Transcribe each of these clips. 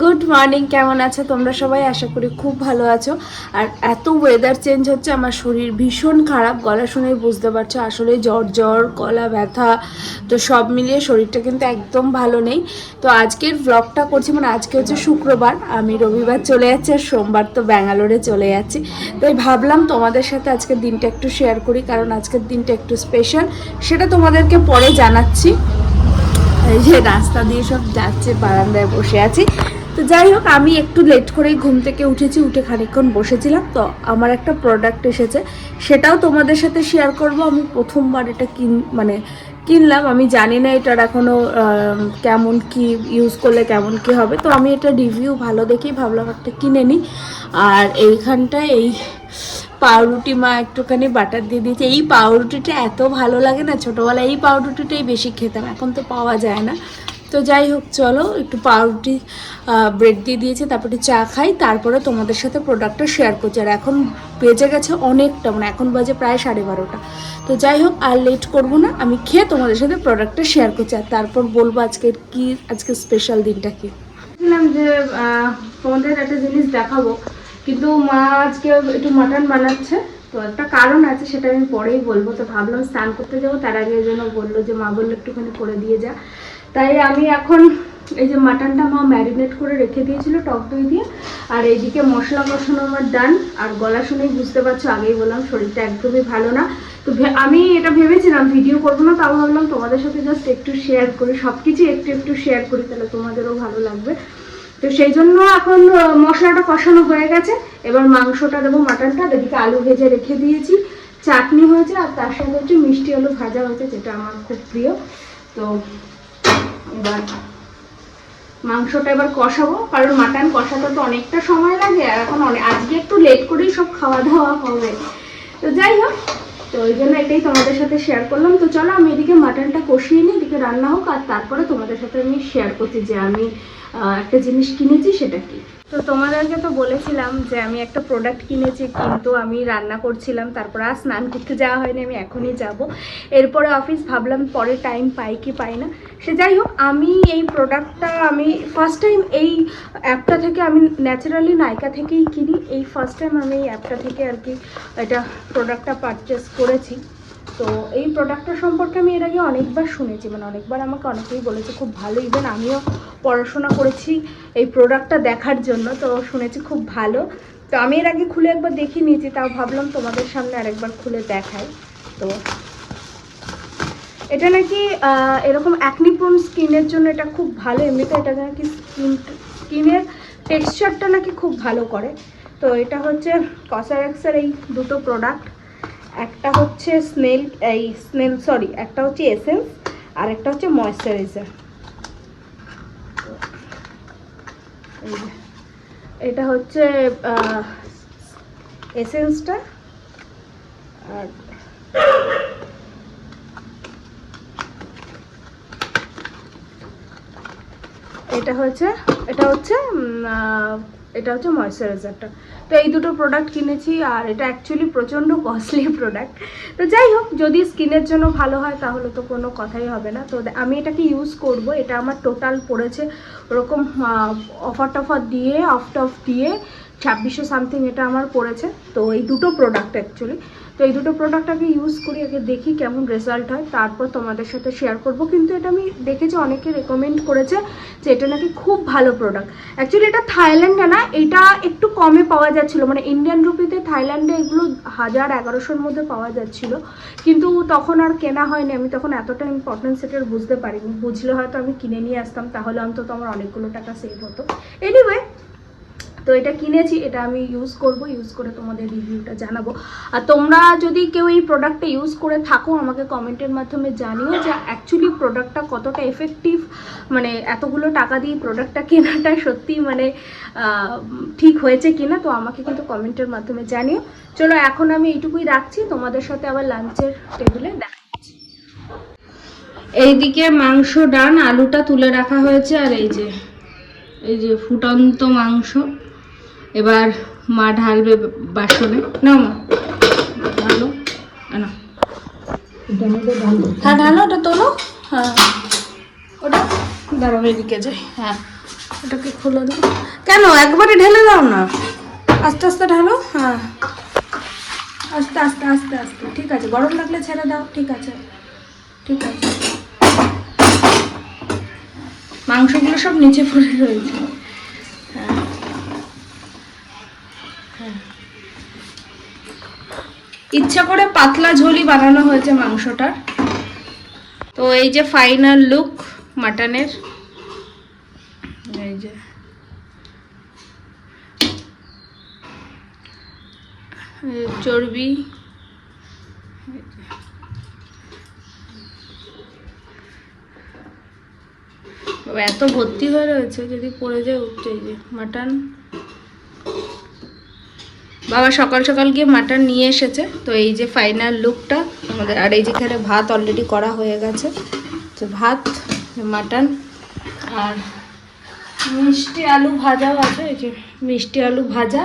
Good morning কেমন আছো? তোমরা সবাই? আশা করি খুব ভালো আছো। আর এত ওয়েদার চেঞ্জ হচ্ছে, আমার শরীর ভীষণ খারাপ। গলা শুনেই বুঝতে পারছ, আসলে জ্বর জ্বর, গলা ব্যথা, তো সব মিলিয়ে শরীরটা কিন্তু একদম ভালো নেই। তো আজকের ব্লগটা করছি মানে আজকে হচ্ছে শুক্রবার, আমি রবিবার চলে যাচ্ছি আর সোমবার তো ব্যাঙ্গালোরে চলে যাচ্ছি। তাই ভাবলাম তোমাদের সাথে আজকের দিনটা একটু শেয়ার করি, কারণ আজকের দিনটা একটু স্পেশাল সেটা তোমাদেরকে পরে জানাচ্ছি। এই যে রাস্তা দিয়ে সব যাচ্ছে, বারান্দায় বসে আছি। তো যাই হোক, আমি একটু লেট করেই ঘুম থেকে উঠেছি, উঠে খানিকক্ষণ বসেছিলাম। তো আমার একটা প্রোডাক্ট এসেছে, সেটাও তোমাদের সাথে শেয়ার করব। আমি প্রথমবার এটা কিন মানে কিনলাম, আমি জানি না এটার এখনও কেমন কি ইউজ করলে কেমন কি হবে। তো আমি এটা রিভিউ ভালো দেখেই ভাবলাম একটা কিনে নিই। আর এইখানটায় এই পাউরুটি মা একটুখানি বাটার দিয়ে দিয়েছে। এই পাউরুটিটা এত ভালো লাগে না, ছোটোবেলায় এই পাউরুটিটাই বেশি খেতাম, এখন তো পাওয়া যায় না। তো যাই হোক, চলো একটু পাউরুটি ব্রেড দিয়ে দিয়েছে, তারপরে চা খাই, তারপরে তোমাদের সাথে প্রোডাক্টটা শেয়ার করছি। আর এখন বেজে গেছে অনেকটা মানে এখন বাজে প্রায় সাড়ে বারোটা। তো যাই হোক, আর লেট করব না, আমি খেয়ে তোমাদের সাথে প্রোডাক্টটা শেয়ার করছি। আর তারপর বলব আজকের কি, আজকে স্পেশাল দিনটা কি। বলছিলাম যে তোমাদের একটা জিনিস দেখাবো, কিন্তু মা আজকে একটু মাটন বানাচ্ছে। তো একটা কারণ আছে, সেটা আমি পরেই বলব। তো ভাবলাম স্নান করতে যাব, তার আগে যেন বলল যে, মা বলল একটুখানি করে দিয়ে যা। তাই আমি এখন এই যে মাটনটা মা ম্যারিনেট করে রেখে দিয়েছিল, টক দই দিয়ে। আর এইদিকে মশলা কষানো আমার ডান। আর গলা শুনেই বুঝতে পারছ, আগেই বললাম শরীরটা একদমই ভালো না। তো আমি এটা ভেবেছিলাম, ভিডিও করব না, তাও ভাবলাম তোমাদের সাথে জাস্ট একটু শেয়ার করি। সব কিছু একটু একটু শেয়ার করি, তাহলে তোমাদেরও ভালো লাগবে। তো সেই জন্য এখন মশলাটা কষানো হয়ে গেছে। এবার মাংসটা দেবো, মাটনটা। এদিকে আলু ভেজে রেখে দিয়েছি। চাটনি হয়েছে, আর তার সাথে হচ্ছে মিষ্টি আলু ভাজা হয়েছে, যেটা আমার খুব প্রিয়। তো এবার মাংসটা এবার কষাবো, কারণ মাটন কষাতে তো অনেকটা সময় লাগে, আর এখন অনেক আজকে একটু লেট করেই সব খাওয়া দাওয়া হবে। তো যাই হোক, তো ওই জন্য এটাই তোমাদের সাথে শেয়ার করলাম। তো চলো আমি এদিকে মাটনটা কষিয়ে নিই, এদিকে রান্না হোক, আর তারপরে তোমাদের সাথে আমি শেয়ার করছি যে আমি একটা জিনিস কিনেছি, সেটা কি? তো তোমাদেরকে তো বলেছিলাম যে আমি একটা প্রোডাক্ট কিনেছি, কিন্তু আমি রান্না করছিলাম, তারপর আর স্নান করতে যাওয়া হয়নি, আমি এখনই যাব। এরপরে অফিস ভাবলাম পরে টাইম পাই কি পাই না। সে যাই হোক, আমি এই প্রোডাক্টটা আমি ফার্স্ট টাইম এই অ্যাপটা থেকে আমি ন্যাচারালি নাইকা থেকেই কিনি। এই ফার্স্ট টাইম আমি এই অ্যাপটা থেকে আর কি এটা প্রোডাক্টটা পারচেস করেছি। তো এই প্রোডাক্টটা সম্পর্কে আমি এর আগে অনেকবার শুনেছি মানে অনেকবার আমাকে অনেকেই বলেছে খুব ভালো ইভেন আমিও পড়াশোনা করেছি এই প্রোডাক্টটা দেখার জন্য, তো শুনেছি খুব ভালো। তো আমি এর আগে খুলে একবার দেখে নিয়েছি, তাও ভাবলাম তোমাদের সামনে আরেকবার খুলে দেখাই। তো এটা নাকি এরকম অ্যাকনিপ্রোন স্কিনের জন্য এটা খুব ভালো, এমনিতে এটা নাকি স্কিন, স্কিনের টেক্সচারটা নাকি খুব ভালো করে। তো এটা হচ্ছে কসারেক্সের এই দুটো প্রোডাক্ট একটা হচ্ছে স্নেল, এই স্নেল সরি একটা হচ্ছে এসেন্স আর একটা হচ্ছে ময়শ্চারাইজার এটা হচ্ছে এসেন্সটা আর এটা হচ্ছে এটা হচ্ছে এটা হচ্ছে ময়শ্চারাইজারটা তো এই দুটো প্রোডাক্ট কিনেছি, আর এটা অ্যাকচুয়ালি প্রচণ্ড কস্টলি প্রোডাক্ট তো যাই হোক, যদি স্কিনের জন্য ভালো হয়, তাহলে তো কোনো কথাই হবে না। তো আমি এটাকে ইউজ করব, এটা আমার টোটাল পড়েছে ওরকম অফার টফার দিয়ে অফ টফ দিয়ে। ছাব্বিশশো সামথিং এটা আমার পড়েছে। তো এই দুটো প্রোডাক্ট অ্যাকচুয়ালি তো এই দুটো প্রোডাক্ট আগে ইউজ করি, আগে দেখি কেমন রেজাল্ট হয়, তারপর তোমাদের সাথে শেয়ার করব। কিন্তু এটা আমি দেখেছি অনেকে রেকমেন্ড করেছে যে এটা নাকি খুব ভালো প্রোডাক্ট অ্যাকচুয়ালি এটা থাইল্যান্ডে না, এটা একটু কমে পাওয়া যাচ্ছিল। মানে ইন্ডিয়ান রুপিতে থাইল্যান্ডে এগুলো হাজার এগারোশোর মধ্যে পাওয়া যাচ্ছিল। কিন্তু তখন আর কেনা হয়নি। আমি তখন এতটা ইম্পর্টেন্স সেটার বুঝতে পারিনি। বুঝলে হয়তো আমি কিনে নিয়ে আসতাম, তাহলে অন্তত আমার অনেকগুলো টাকা সেভ হতো। এনিওয়ে তো এটা কিনেছি, এটা আমি ইউজ করব ইউজ করে তোমাদের রিভিউটা জানাব। আর তোমরা যদি কেউ এই প্রোডাক্টটা ইউজ করে থাকো, আমাকে কমেন্টের মাধ্যমে জানিও যে অ্যাকচুয়ালি প্রোডাক্টটা কতটা এফেক্টিভ মানে এতগুলো টাকা দিয়ে প্রোডাক্টটা কেনাটা সত্যি মানে ঠিক হয়েছে কিনা, তো আমাকে কিন্তু কমেন্টের মাধ্যমে জানিও। চলো, এখন আমি এইটুকুই রাখছি, তোমাদের সাথে আবার লাঞ্চের টেবিলে দেখা এইদিকে মাংস ডান, আলুটা তুলে রাখা হয়েছে, আর এই যে এই যে ফুটন্ত মাংস। এবার মা ঢালবে বাসনে। নাও মা। ঢালো। না হ্যাঁ ঢালো, ওটা তোলো। হ্যাঁ। ওটা দাঁড়াও, এদিকে যাই। হ্যাঁ ওটাকে খুলে দাও কেন, একবারে ঢেলে দাও না? আস্তে আস্তে ঢালো। হ্যাঁ। আস্তে আস্তে আস্তে আস্তে। ঠিক আছে, গরম লাগলে ছেড়ে দাও। ঠিক আছে। ঠিক আছে। মাংসগুলো সব নিচে পড়ে রয়েছে। ইচ্ছা করে পাতলা ঝোলই বানানো হয়েছে মাংসটার। তো এই যে ফাইনাল লুক মাটনের। এই যে। চর্বি। এত ভর্তি হয়ে রয়েছে, যদি পড়ে যায় এই যে। মাটন। বাবা সকাল সকাল গিয়ে মাটন নিয়ে এসেছে। তো এই যে ফাইনাল লুকটা আমাদের, আর এই যেখানে ভাত অলরেডি করা হয়ে গেছে। তো ভাত, মাটন আর মিষ্টি আলু ভাজাও আছে, এই যে মিষ্টি আলু ভাজা।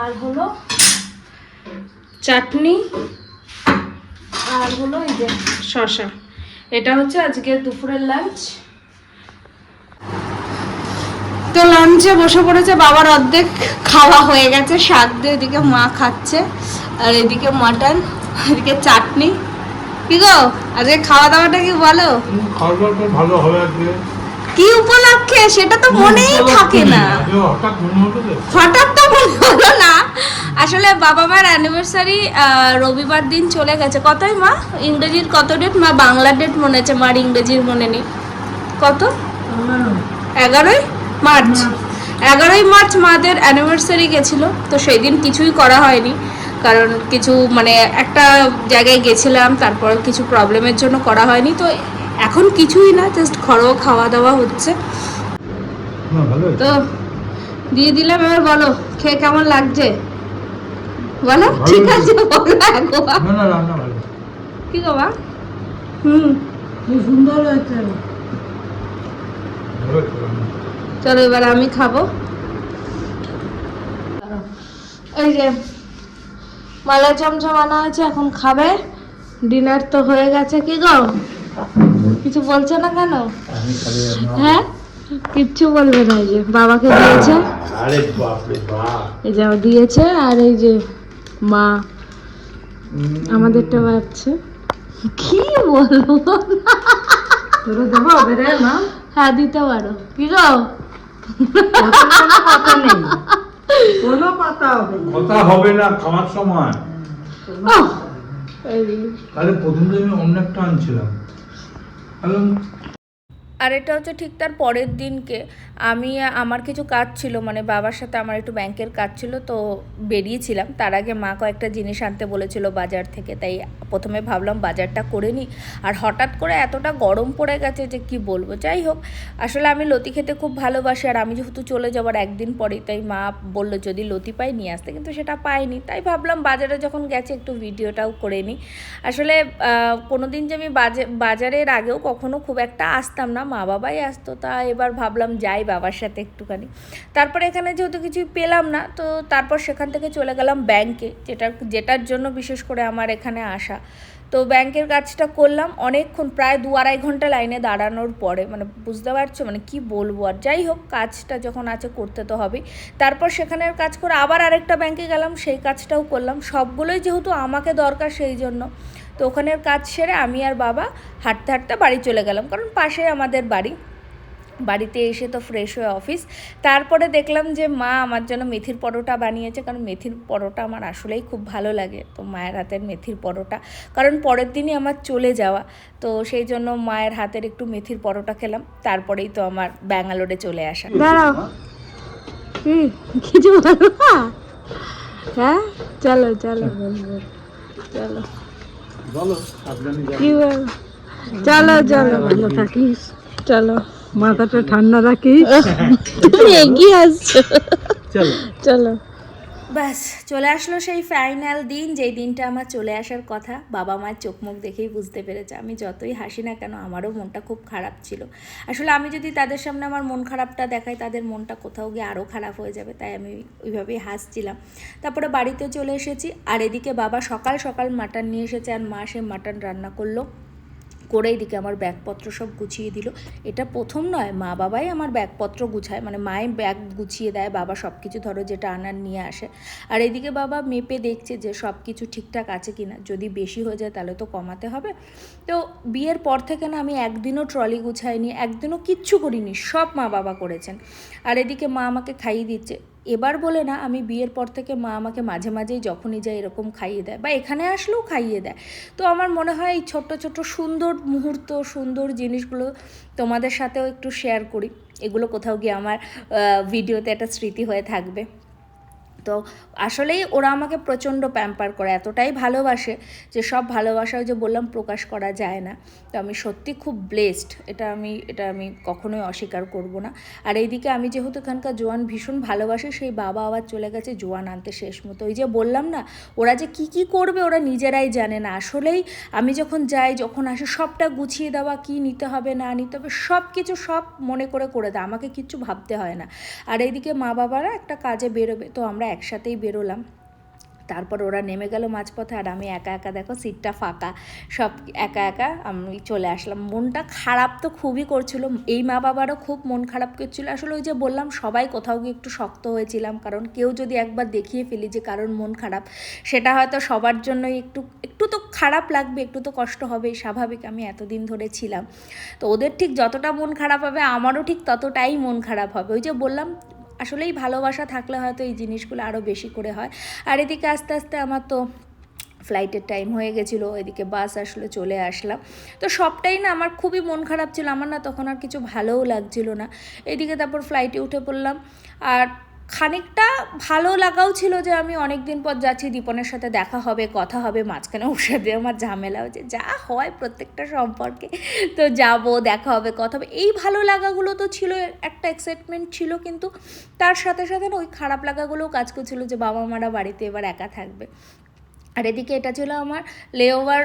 আর হলো চাটনি আর হলো এই যে শশা এটা হচ্ছে আজকে দুপুরের লাঞ্চ তো লাঞ্চে বসে পড়েছে বাবার অর্ধেক খাওয়া হয়ে গেছে শাক দিয়ে এদিকে মা খাচ্ছে আর এদিকে মাটন এদিকে চাটনি। কি গো আজকে খাওয়া দাওয়াটা কি বলো? ভালো হবে আজকে। কি উপলক্ষে? সেটা তো মনেই থাকে না। হঠাৎ তো মনে হলো না। আসলে বাবা মার অ্যানিভার্সারি রবিবার দিন চলে গেছে। কতই মা? ইংরেজির কত ডেট মা বাংলা ডেট মনে আছে মার ইংরেজির মনে নেই। কত? এগারোই? মার্চ। এগারোই মার্চ মাদের অ্যানিভার্সারি গেছিল তো সেই দিন কিছুই করা হয়নি। কারণ কিছু মানে একটা জায়গায় গেছিলাম তারপর কিছু প্রবলেমের জন্য করা হয়নি। তো এখন কিছুই না জাস্ট ঘরোয়া খাওয়া দাওয়া হচ্ছে। তো দিয়ে দিলাম এবার বলো খেয়ে কেমন লাগছে? বলো ঠিক আছে বলো একবার। কি মা? হুম। সুন্দর হয়েছে। চলো এবার আমি খাব। এই যে মালা চমচম আনা হয়েছে এখন খাবে। ডিনার তো হয়ে গেছে কি গো? কিছু বলছো না কেন? আমি খালি রান্না- হ্যাঁ? কিচ্ছু বলবে না এই যে বাবাকে দিয়েছে। এই যে দিয়েছে আর এই যে মা আমাদেরটা বাচ্চা কি বলব? তোরা দেবো না হ্যাঁ দিতে পারো। কি গো? কথা হবে না খাওয়ার সময়। তাহলে প্রথম অন্য একটা আনছিলাম আর এটা হচ্ছে ঠিক তার পরের দিনকে আমি, আমার কিছু কাজ ছিল মানে বাবার সাথে আমার একটু ব্যাংকের কাজ ছিল, তো বেরিয়েছিলাম। তার আগে মা কয়েকটা জিনিস আনতে বলেছিল বাজার থেকে, তাই প্রথমে ভাবলাম বাজারটা করে নিই। আর হঠাৎ করে এতটা গরম পড়ে গেছে যে কি বলব? যাই হোক, আসলে আমি লতি খেতে খুব ভালোবাসি, আর আমি যেহেতু চলে যাবার একদিন পরেই, তাই মা বলল যদি লতি পাই নিয়ে আসতে, কিন্তু সেটা পাইনি। তাই ভাবলাম বাজারে যখন গেছে একটু ভিডিওটাও করে নিই। আসলে কোনো দিন যে আমি বাজে- বাজারের আগেও কখনো খুব একটা আসতাম না, মা বাবাই আসতো, তা এবার ভাবলাম যাই বাবার সাথে একটুখানি। তারপরে এখানে যেহেতু কিছুই পেলাম না, তো তারপর সেখান থেকে চলে গেলাম ব্যাংকে যেটার যেটার জন্য বিশেষ করে আমার এখানে আসা। তো ব্যাংকের কাজটা করলাম অনেকক্ষণ, প্রায় দু আড়াই ঘণ্টা লাইনে দাঁড়ানোর পরে। মানে বুঝতে পারছ? মানে কি বলব আর? যাই হোক, কাজটা যখন আছে করতে তো হবেই। তারপর সেখানের কাজ করে আবার আরেকটা ব্যাংকে গেলাম, সেই কাজটাও করলাম। সবগুলোই যেহেতু আমাকে দরকার সেই জন্য। তো ওখানের কাজ সেরে আমি আর বাবা হাঁটতে হাঁটতে বাড়ি চলে গেলাম। কারণ পাশেই আমাদের বাড়ি। বাড়িতে এসে তো ফ্রেশ হয়ে অফিস তারপরে দেখলাম যে মা আমার জন্য মেথির পরোটা বানিয়েছে কারণ মেথির পরোটা আমার আসলেই খুব ভালো লাগে। তো মায়ের হাতের মেথির পরোটা কারণ পরের দিনই আমার চলে যাওয়া। তো সেই জন্য মায়ের হাতের একটু মেথির পরোটা খেলাম তারপরেই তো আমার ব্যাঙ্গালোরে চলে আসা। কিছু হ্যাঁ? চলো চলো চলো। চলো চলো ভালো থাকিস। চলো। মাথাটা ঠান্ডা তুমি এগিয়ে আসছো চলো। চলো। ব্যাস চলে আসলো সেই ফাইনাল দিন যেই দিনটা আমার চলে আসার কথা। বাবা মার চোখ মুখ দেখেই বুঝতে পেরেছে। আমি যতই হাসি না কেন আমারও মনটা খুব খারাপ ছিল। আসলে আমি যদি তাদের সামনে আমার মন খারাপটা দেখাই তাদের মনটা কোথাও গিয়ে আরও খারাপ হয়ে যাবে তাই আমি ওইভাবেই হাসছিলাম। তারপরে বাড়িতে চলে এসেছি আর এদিকে বাবা সকাল সকাল মাটন নিয়ে এসেছে আর মা সে মাটন রান্না করল। করে এদিকে আমার ব্যাগপত্র সব গুছিয়ে দিল। এটা প্রথম নয়, মা বাবাই আমার ব্যাগপত্র গুছায় মানে মায়ের ব্যাগ গুছিয়ে দেয়, বাবা সব কিছু ধরো যেটা আনার নিয়ে আসে। আর এদিকে বাবা মেপে দেখছে যে সব কিছু ঠিকঠাক আছে কিনা, যদি বেশি হয়ে যায় তাহলে তো কমাতে হবে। তো বিয়ের পর থেকে না আমি একদিনও ট্রলি গুছাইনি, একদিনও কিচ্ছু করিনি, সব মা বাবা করেছেন। আর এদিকে মা আমাকে খাইয়ে দিচ্ছে এবার বলে না, আমি বিয়ের পর থেকে মা আমাকে মাঝে মাঝেই যখনই যাই এরকম খাইয়ে দেয় বা এখানে আসলেও খাইয়ে দেয়। তো আমার মনে হয় এই ছোট্ট ছোট্ট সুন্দর মুহূর্ত, সুন্দর জিনিসগুলো তোমাদের সাথেও একটু শেয়ার করি। এগুলো কোথাও গিয়ে আমার ভিডিওতে একটা স্মৃতি হয়ে থাকবে। তো আসলেই ওরা আমাকে প্রচণ্ড প্যাম্পার করে, এতটাই ভালোবাসে যে সব ভালোবাসা যে বললাম প্রকাশ করা যায় না। তো আমি সত্যি খুব ব্লেসড এটা আমি এটা আমি কখনোই অস্বীকার করব না। আর এইদিকে আমি যেহেতু এখানকার জোয়ান ভীষণ ভালোবাসি, সেই বাবা আবার চলে গেছে জোয়ান আনতে শেষ মতো ওই যে বললাম না, ওরা যে কি কি করবে ওরা নিজেরাই জানে না। আসলেই আমি যখন যাই, যখন আসি, সবটা গুছিয়ে দেওয়া, কি নিতে হবে, না নিতে হবে সব কিছু সব মনে করে করে দেয়। আমাকে কিচ্ছু ভাবতে হয় না। আর এইদিকে মা বাবারা একটা কাজে বেরোবে, তো আমরা একসাথেই বেরোলাম। তারপর ওরা নেমে গেল মাঝপথে আর আমি একা একা দেখো সিটটা ফাঁকা। সব একা একা আমি চলে আসলাম। মনটা খারাপ তো খুবই করছিল। এই মা বাবারও খুব মন খারাপ করছিল। আসলে ওই যে বললাম, সবাই কোথাও গিয়ে একটু শক্ত হয়েছিলাম। কারণ কেউ যদি একবার দেখিয়ে ফেলি যে কারণ মন খারাপ, সেটা হয়তো সবার জন্যই একটু একটু তো খারাপ লাগবে, একটু তো কষ্ট হবেই, স্বাভাবিক আমি এতদিন ধরে ছিলাম। তো ওদের ঠিক যতটা মন খারাপ হবে, আমারও ঠিক ততটাই মন খারাপ হবে। ওই যে বললাম আসলেই ভালোবাসা থাকলে হয়তো এই জিনিসগুলো আরও বেশি করে হয়। আর এদিকে আস্তে আস্তে আমার তো ফ্লাইটের টাইম হয়ে গেছিল এদিকে বাস আসলে চলে আসলাম। তো সবটাই না আমার খুবই মন খারাপ ছিল, আমার না তখন আর কিছু ভালোও লাগছিল না। এদিকে তারপর ফ্লাইটে উঠে পড়লাম। আর খানিকটা ভালো লাগাও ছিল যে আমি অনেক দিন পর যাচ্ছি, দীপনের সাথে দেখা হবে, কথা হবে, মাঝখানে ওর সাথে আমার ঝামেলা হচ্ছে যা হয় প্রত্যেকটা সম্পর্কে। তো যাব, দেখা হবে, কথা হবে। এই ভালো লাগাগুলো তো ছিল, একটা এক্সাইটমেন্ট ছিল কিন্তু তার সাথে সাথে না ওই খারাপ লাগাগুলোও কাজ করছিল যে বাবা মারা বাড়িতে এবার একা থাকবে। আর এদিকে এটা ছিল আমার লেওভার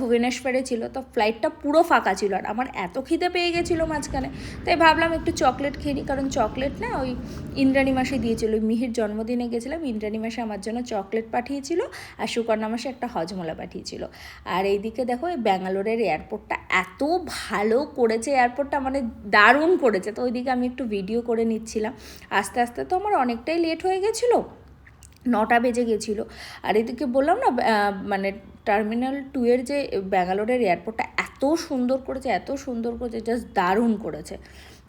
ভুবনেশ্বরে ছিল, তো ফ্লাইটটা পুরো ফাঁকা ছিল আর আমার এত খিদে পেয়ে গেছিল মাঝখানে। তাই ভাবলাম একটু চকলেট খেয়ে নিই কারণ চকলেট না ওই ইন্দ্রাণী মাসে দিয়েছিল মিহির জন্মদিনে গেছিলাম, ইন্দ্রাণী মাসে আমার জন্য চকলেট পাঠিয়েছিল আর সুকর্ণা মাসে একটা হজমলা পাঠিয়েছিল। আর এইদিকে দেখো এই ব্যাঙ্গালোরের এয়ারপোর্টটা এত ভালো করেছে এয়ারপোর্টটা মানে দারুণ করেছে। তো ওইদিকে আমি একটু ভিডিও করে নিচ্ছিলাম। আস্তে আস্তে তো আমার অনেকটাই লেট হয়ে গেছিল। নটা বেজে গেছিল। আর এদিকে বললাম না মানে টার্মিনাল টু এর যে ব্যাঙ্গালোরের এয়ারপোর্টটা এত সুন্দর করেছে এত সুন্দর করেছে জাস্ট দারুণ করেছে।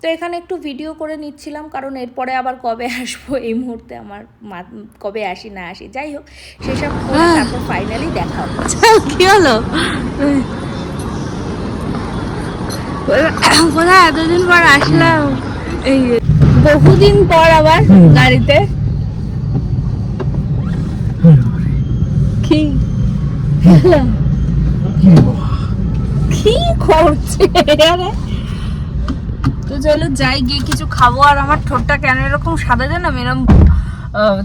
তো এখানে একটু ভিডিও করে নিচ্ছিলাম কারণ এরপরে আবার কবে আসব এই মুহূর্তে আমার মা- কবে আসি না আসি যাই হোক সেসব করে তারপর ফাইনালি দেখা হবে। কি হলো? কোথায় এতদিন পর আসলাম? এই বহুদিন পর আবার গাড়িতে। কি? কি করছে? তো চলো যাই, গিয়ে কিছু খাব। আর আমার ঠোঁটটা কেন এরকম সাদা জানো? এরকম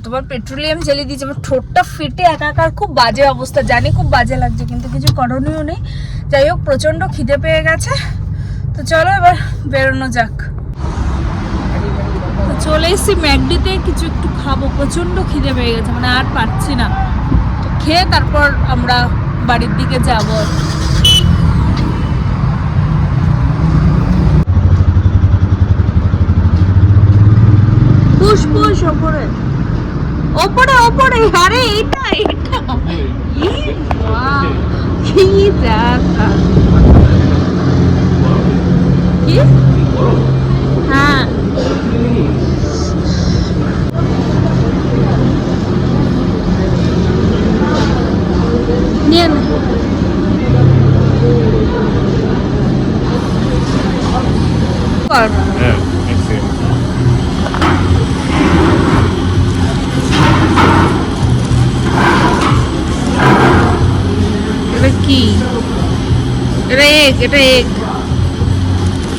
তোমার পেট্রোলিয়াম জেলে দিয়েছে। আমার ঠোঁটটা ফেটে একাকার, খুব বাজে অবস্থা। জানি খুব বাজে লাগছে, কিন্তু কিছু করণীয় নেই। যাই হোক প্রচণ্ড খিদে পেয়ে গেছে। তো চলো এবার বেরোনো যাক। চলে এসেছি ম্যাকডিতে। কিছু একটু খাব। প্রচণ্ড খিদে পেয়ে গেছে মানে আর পারছি না। খেয়ে তারপর আমরা বাড়ির দিকে যাব। ওপরে। ওপরে ওপরে আরে এটা এটা। কি দেখা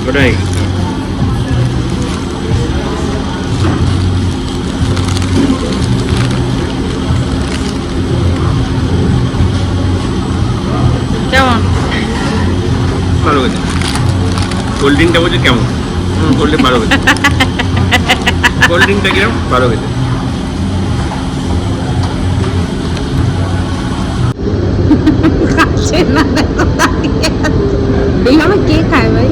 ওটাই কেমন? ভালো গেছে কোল্ড ড্রিঙ্কটা বলছে কেমন? কোল্ড ড্রিঙ্ক ভালো গেছে কোল্ড ড্রিঙ্কটা কিরম? ভালো গেছে। এইভাবে কে খায় ভাই?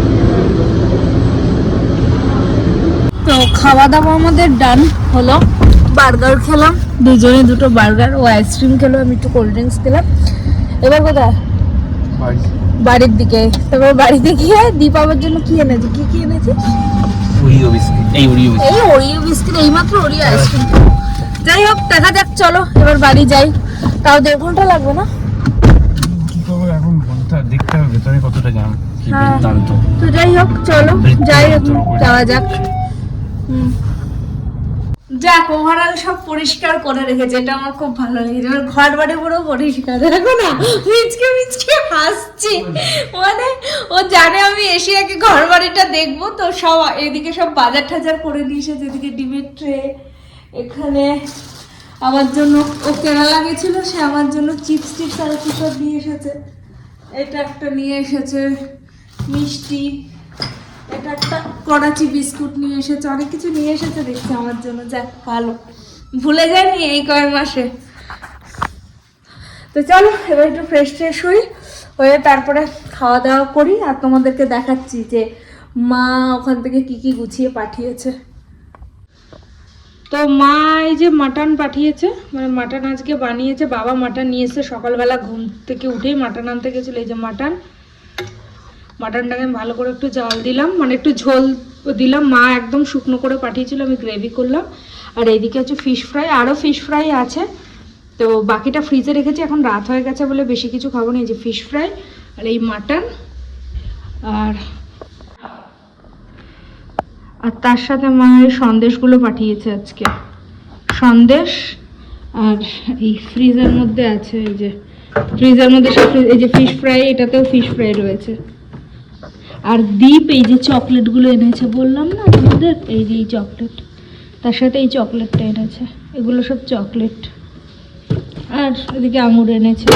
তো খাওয়া দাওয়া আমাদের ডান হলো। বার্গার খেলাম। দুজনে দুটো বার্গার ও আইসক্রিম খেলো আমি একটু কোল্ড ড্রিঙ্কস খেলাম এবার কোথায়? বাড়ির দিকে। তারপর বাড়িতে গিয়ে দীপাবের জন্য কি এনেছি? কি কি এনেছি? ওরিও বিস্কিট এই ওরিও বিস্কিট এই ওরিও বিস্কিট এইমাত্র ওরিও আইসক্রিম যাই হোক দেখা যাক চলো এবার বাড়ি যাই। তাও দেড় ঘণ্টা লাগবে না? কি করব এখন বলতে দেখতে হবে ভেতরে কতটা হ্যাঁ। তো যাই হোক চলো যাই হোক যাওয়া যাক। যাক, ওভারঅল সব পরিষ্কার করে রেখেছে, এটা আমার খুব ভালো লেগেছে। আমার ঘর বাড়ি পুরো পরিষ্কার, দেখো না মিচকে মিচকে হাসছি। মানে ও জানে আমি এসে আগে ঘর বাড়িটা দেখব, তো সব এদিকে সব বাজার টাজার করে নিয়ে এসেছে, এদিকে ডিমের ট্রে, এখানে আমার জন্য ও কেরালা গেছিল, সে আমার জন্য চিপস টিপস আর কি সব নিয়ে এসেছে। এটা একটা নিয়ে এসেছে, মিষ্টি। এটা একটা করাচি বিস্কুট নিয়ে এসেছে, অনেক কিছু নিয়ে এসেছে দেখছি আমার জন্য, যাক, ভালো। ভুলে যায়নি এই কয়েক মাসে। তো চলো, এবার একটু ফ্রেশ ট্রেশ হই, হয়ে তারপরে খাওয়া দাওয়া করি, আর তোমাদেরকে দেখাচ্ছি যে মা ওখান থেকে কি কি গুছিয়ে পাঠিয়েছে। তো মা এই যে মাটন পাঠিয়েছে মানে মাটন আজকে বানিয়েছে, বাবা মাটন নিয়ে এসে সকালবেলা ঘুম থেকে উঠেই মাটন আনতে গেছিল, এই যে মাটন। মাটনটাকে আমি ভালো করে একটু জল দিলাম মানে একটু ঝোল দিলাম। মা একদম শুকনো করে পাঠিয়েছিল, আমি গ্রেভি করলাম। আর এইদিকে হচ্ছে ফিশ ফ্রাই আরও ফিশ ফ্রাই আছে। তো বাকিটা ফ্রিজে রেখেছি, এখন রাত হয়ে গেছে বলে বেশি কিছু খাব না, এই যে ফিশ ফ্রাই আর এই মাটন। আর আর তার সাথে মা এই সন্দেশগুলো পাঠিয়েছে আজকে। সন্দেশ আর এই ফ্রিজের মধ্যে আছে, এই যে ফ্রিজের মধ্যে এই যে ফিশ ফ্রাই এটাতেও ফিশ ফ্রাই রয়েছে। আর দ্বীপ এই যে চকলেটগুলো এনেছে, বললাম না তোমাদের? এই যে এই চকলেট, তার সাথে এই চকলেটটা এনেছে। এগুলো সব চকলেট। আর এদিকে আঙুর এনেছে।